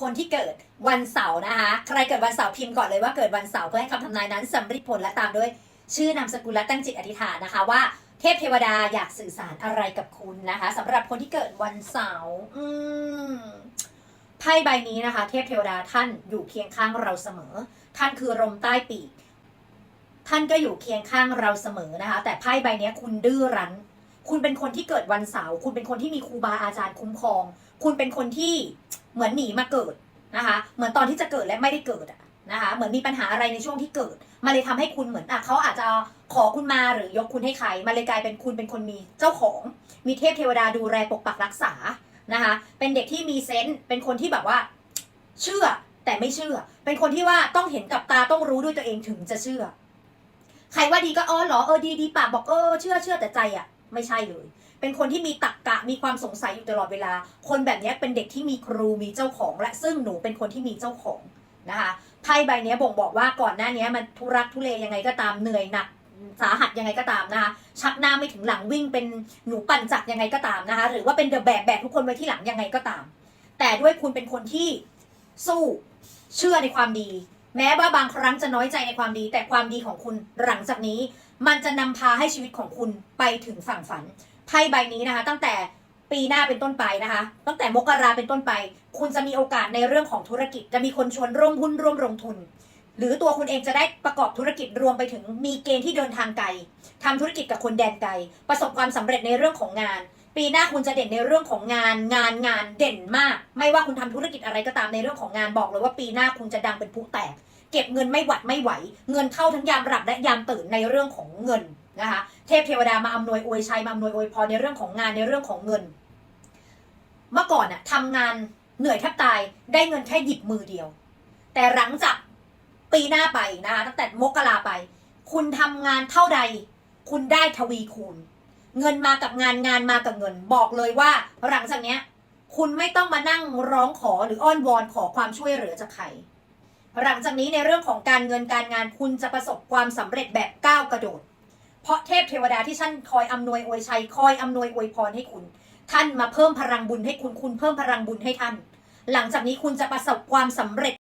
คนที่เกิดวันเสาร์นะคะ ใครเกิดวันเสาร์พิมพ์ก่อนเลยว่าเกิดวันเสาร์เพื่อให้คำทำนายนั้นสำเร็จผลและตามด้วย ชื่อนามสกุลและตั้งจิตอธิษฐานนะคะว่าเทพเทวดาอยากสื่อสารอะไรกับคุณนะคะสำหรับคนที่เกิดวันเสาร์อืมไพ่ใบนี้นะคะ เทพเทวดาท่านอยู่เคียงข้างเราเสมอ ท่านคือลมใต้ปีก ท่านก็อยู่เคียงข้างเราเสมอนะคะ แต่ไพ่ใบนี้คุณดื้อรั้น คุณเป็นคนที่เกิดวันเสาร์คุณเป็นคนที่มีครูบาอาจารย์คุ้มครอง คุณเป็นคนที่ เหมือนหนีมาเกิดนะคะ เหมือนตอนที่จะเกิดและไม่ได้เกิดอะนะคะ เหมือนมีปัญหาอะไรในช่วงที่เกิด มาเลยทำให้คุณเหมือนอะเขาอาจจะขอคุณมาหรือยกคุณให้ใคร มาเลยกลายเป็นคุณเป็นคนมีเจ้าของ มีเทพเทวดาดูแลปกปักรักษานะคะ เป็นเด็กที่มีเซนส์เป็นคนที่แบบว่า เชื่อแต่ไม่เชื่อ เป็นคนที่ว่าต้องเห็นกับตาต้องรู้ด้วยตัวเองถึงจะเชื่อ ใครว่าดีก็เออเหรอเออดีดีปากบอกเออเชื่อเชื่อแต่ใจอะ ไม่ใช่เลย เป็นคนที่มีตรกกะมีความสงสัยอยู่ตลอดเวลา คนแบบนี้เป็นเด็กที่มีครูมีเจ้าของ และซึ่งหนูเป็นคนที่มีเจ้าของนะคะไพ่ใบนี้บ่งบอกว่าก่อนหน้านี้มันทุรักทุเลยังไงก็ตามเหนื่อยหนักสาหัสยังไงก็ตามนะคะชักหน้าไม่ถึงหลังวิ่งเป็นหนูปั่นจักรยังไงก็ตามนะคะหรือว่าเป็นเดอะแบกแบกทุกคนไว้ที่หลังยังไงก็ตาม แต่ด้วยคุณเป็นคนที่สู้เชื่อในความดี แม้ว่าบางครั้งจะน้อยใจในความดี แต่ความดีของคุณหลังจากนี้ มันจะนำพาให้ชีวิตของคุณไปถึงฝั่งฝันไพ่ใบนี้นะคะ ตั้งแต่ปีหน้าเป็นต้นไปนะคะ ตั้งแต่มกราเป็นต้นไป คุณจะมีโอกาสในเรื่องของธุรกิจ จะมีคนชวนร่วมหุ้นร่วมลงทุน หรือตัวคุณเองจะได้ประกอบธุรกิจรวมไปถึงมีเกณฑ์ที่เดินทางไกลทำธุรกิจกับคนแดนไกลประสบความสำเร็จในเรื่องของงาน ปีหน้าคุณจะเด่นในเรื่องของงานงานงานเด่นมาก ไม่ว่าคุณทำธุรกิจอะไรก็ตามในเรื่องของงานบอกเลยว่าปีหน้าคุณจะดังเป็นผู้แตก เก็บเงินไม่หวัดไม่ไหว เงินเข้าทั้งยามหลับและยามตื่นในเรื่องของเงินนะคะเทพเทวดามาอำนวยอวยชัยมาอำนวยอวยพรในเรื่องของงานในเรื่องของเงิน เมื่อก่อนน่ะทำงานเหนื่อยแทบตายได้เงินแค่หยิบมือเดียว แต่หลังจากปีหน้าไปนะคะตั้งแต่มกราไป คุณทำงานเท่าใด คุณได้ทวีคูณ เงินมากับงานงานมากับเงิน บอกเลยว่าหลังจากเนี้ย คุณไม่ต้องมานั่งร้องขอหรืออ้อนวอนขอความช่วยเหลือจากใครหลังจากนี้ในเรื่องของการเงินการงานคุณจะประสบความสำเร็จแบบก้าวกระโดด เพราะเทพเทวดาที่ท่านคอยอำนวยอวยชัยคอยอำนวยอวยพรให้คุณ ท่านมาเพิ่มพลังบุญให้คุณคุณเพิ่มพลังบุญให้ท่าน หลังจากนี้คุณจะประสบความสำเร็จ